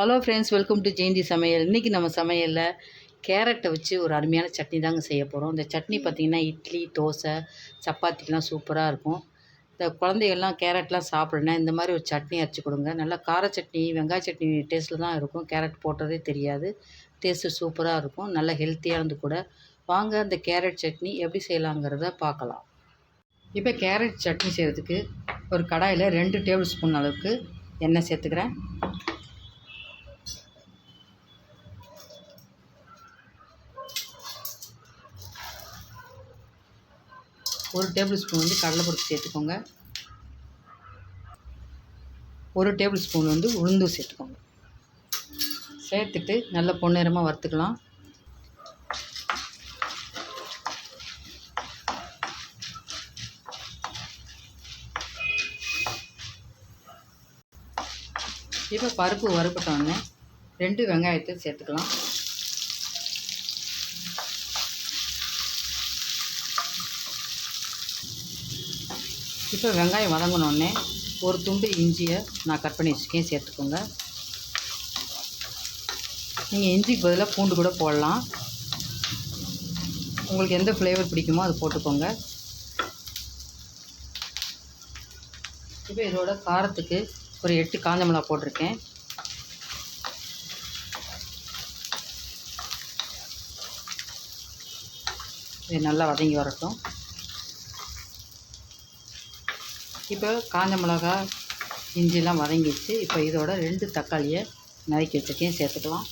Hello friends welcome to Jayanthi சமையல் இன்றைக்கி நம்ம சமையலில் கேரட்டை வச்சு ஒரு அருமையான சட்னி தாங்க செய்ய போகிறோம் இந்த சட்னி பார்த்திங்கன்னா இட்லி தோசை சப்பாத்திக்கெலாம் சூப்பராக இருக்கும். இந்த குழந்தைகள்லாம் கேரட்லாம் சாப்பிடுனா இந்த மாதிரி ஒரு சட்னி அரைச்சி கொடுங்க. நல்லா கார சட்னி வெங்காய சட்னி டேஸ்ட்டில் தான் இருக்கும். கேரட் போட்டதே தெரியாது. டேஸ்ட்டு சூப்பராக இருக்கும். நல்ல ஹெல்த்தியானது கூட. வாங்க அந்த கேரட் சட்னி எப்படி செய்யலாங்கிறத பார்க்கலாம். இப்போ கேரட் சட்னி செய்கிறதுக்கு ஒரு கடாயில் ரெண்டு டேபிள் ஸ்பூன் அளவுக்கு எண்ணெய் சேர்த்துக்கிறேன். ஒரு டேபிள் ஸ்பூன் வந்து கடலைப்பருப்பு சேர்த்துக்கோங்க. ஒரு டேபிள் ஸ்பூன் வந்து உளுந்து சேர்த்துக்கோங்க. சேர்த்துட்டு நல்ல பொன்னிறமாக வறுத்துக்கலாம். இப்போ பருப்பு வறுப்பட்டோடனே ரெண்டு வெங்காயத்தை சேர்த்துக்கலாம். இப்போ வெங்காயம் வதங்கினோடனே ஒரு துண்டு இஞ்சியை நான் கட் பண்ணி வச்சுக்கேன் சேர்த்துக்கோங்க. நீங்கள் இஞ்சிக்கு பதிலாக பூண்டு கூட போடலாம். உங்களுக்கு எந்த ஃப்ளேவர் பிடிக்குமோ அது போட்டுக்கோங்க. இப்போ இதோட காரத்துக்கு ஒரு எட்டு காஞ்ச மிளகா போட்டிருக்கேன். இது நல்லா வதங்கி வரட்டும். இப்போ காஞ்ச மிளகா இஞ்சிலாம் வதங்கிடுச்சு. இப்போ இதோட ரெண்டு தக்காளியை நறுக்கி வச்சுருக்கேன். சேர்த்துக்கலாம்.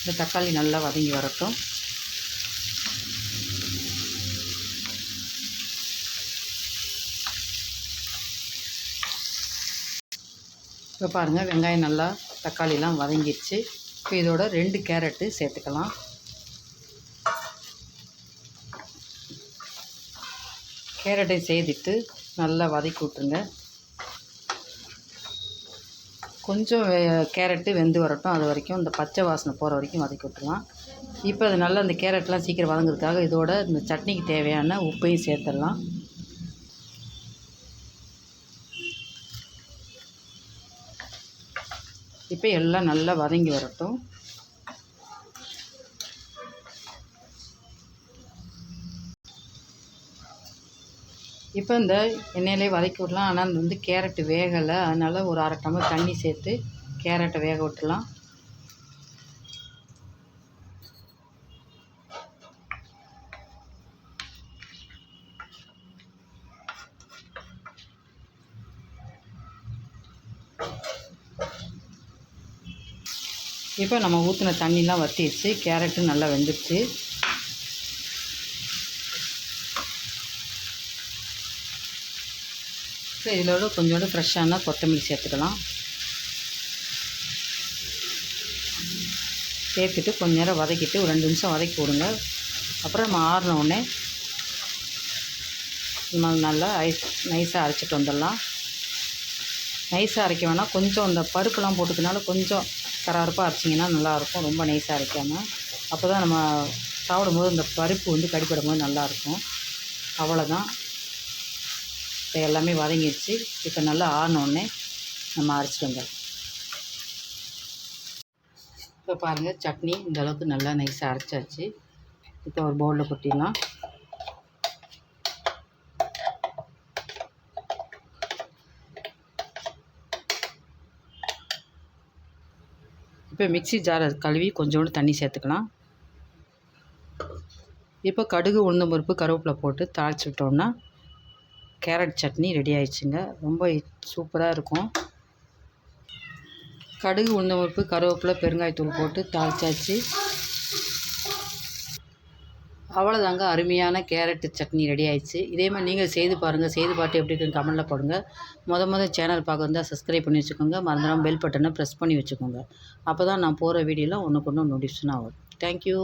இந்த தக்காளி நல்லா வதங்கி வரட்டும். இப்போ பாருங்கள் வெங்காயம் நல்லா தக்காளிலாம் வதங்கிடுச்சு. இப்போ இதோட ரெண்டு கேரட்டு சேர்த்துக்கலாம். கேரட்டை செய்துட்டு நல்லா வதக்கி விட்ருங்க கொஞ்சம் கேரட்டு வெந்து வரட்டும். அது வரைக்கும் இந்த பச்சை வாசனை போகிற வரைக்கும் வதக்கி விட்டுருலாம் இப்போ அது நல்லா அந்த கேரட்லாம் சீக்கிரம் வதங்குறதுக்காக இதோட இந்த சட்னிக்கு தேவையான உப்பையும் சேர்த்துடலாம். இப்போ எல்லாம் நல்லா வதங்கி வரட்டும். இப்போ இந்த எண்ணெயிலே வதக்கி விடலாம். ஆனால் அது வந்து கேரட்டு வேகலை. அதனால் ஒரு அரை டம்ளர் தண்ணி சேர்த்து கேரட்டை வேக விட்டுலாம் இப்போ நம்ம ஊற்றின தண்ணிலாம் வற்றிடுச்சு கேரட்டு நல்லா வெந்துடுச்சு. ஸோ இதோட கொஞ்சோண்டு ஃப்ரெஷ்ஷான கொத்தமல்லி சேர்த்துக்கலாம். சேர்த்துட்டு கொஞ்ச நேரம் வதக்கிட்டு ஒரு ரெண்டு நிமிஷம் வதக்கி விடுங்க. அப்புறம் நம்ம ஆறின நம்ம நல்லா ஐஸ் நைஸாக அரைச்சிட்டு வந்துடலாம். நைஸாக அரைக்க வேணால் கொஞ்சம் இந்த பருப்புலாம் போட்டுக்கனால கொஞ்சம் கராருப்பாக அரைச்சிங்கன்னா நல்லாயிருக்கும். ரொம்ப நைஸாக அரைக்காமல் அப்போ தான் நம்ம சாப்பிடும்போது இந்த பருப்பு வந்து கடிப்படும் போது நல்லாயிருக்கும். அவ்வளோதான் இப்போ எல்லாமே வதங்கிடுச்சு. இப்போ நல்லா ஆறினோடனே நம்ம அரைச்சிட்டு வந்துடலாம். இப்போ பாருங்கள் சட்னி இந்த அளவுக்கு நல்லா நைஸாக அரைச்சாச்சு. இப்போ ஒரு பவுலில் கொட்டிடலாம். இப்போ மிக்சி ஜாரை கழுவி கொஞ்சோண்டு தண்ணி சேர்த்துக்கலாம். இப்போ கடுகு உளுந்தம்பருப்பு கருவேப்பிலை போட்டு தாளிச்சு விட்டோம்னா கேரட் சட்னி ரெடி ஆயிடுச்சுங்க. ரொம்ப சூப்பராக இருக்கும். கடுகு உளுந்தம் பருப்பு கருவேப்பிலை பெருங்காயத்தூள் போட்டு தாளிச்சாச்சு. அவ்வளோதாங்க அருமையான கேரட்டு சட்னி ரெடி ஆயிடுச்சு. இதே மாதிரி நீங்கள் செய்து பாருங்கள் செய்து பார்த்து எப்படி இருக்குன்னு கமெண்டில் போடுங்க. முத முத சேனல் பார்க்க வந்தால் சப்ஸ்கிரைப் பண்ணி வச்சுக்கோங்க. மறந்துடாமல் பெல் பட்டனை ப்ரெஸ் பண்ணி வச்சுக்கோங்க. அப்போ தான் நான் போகிற வீடியோலாம் ஒன்றுக்கு ஒன்று நோட்டிஃபிகேஷன் ஆகும் தேங்க்யூ